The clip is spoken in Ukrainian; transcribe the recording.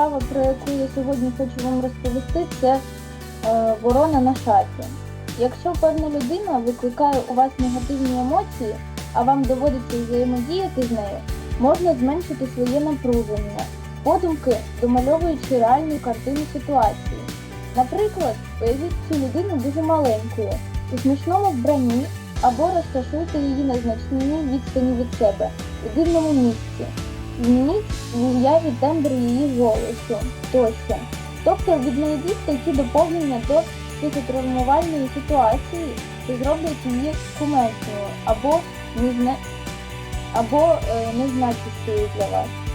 яку я сьогодні хочу вам розповісти, це е, ворона на шафі. Якщо певна людина викликає у вас негативні емоції, а вам доводиться взаємодіяти з нею, можна зменшити своє напруження, подумки домальовуючи реальну картину ситуації. Наприклад, уявіть цю людину дуже маленькою, у смішному вбранні або розташуйте її на значній відстані від себе у дивному місці. Змініть ім'я від тембру її голосу тощо. Тобто віднайдіть такі доповнення до психотравмувальної ситуації, що зроблять її кумедною або, незна... або е, незначущою для вас.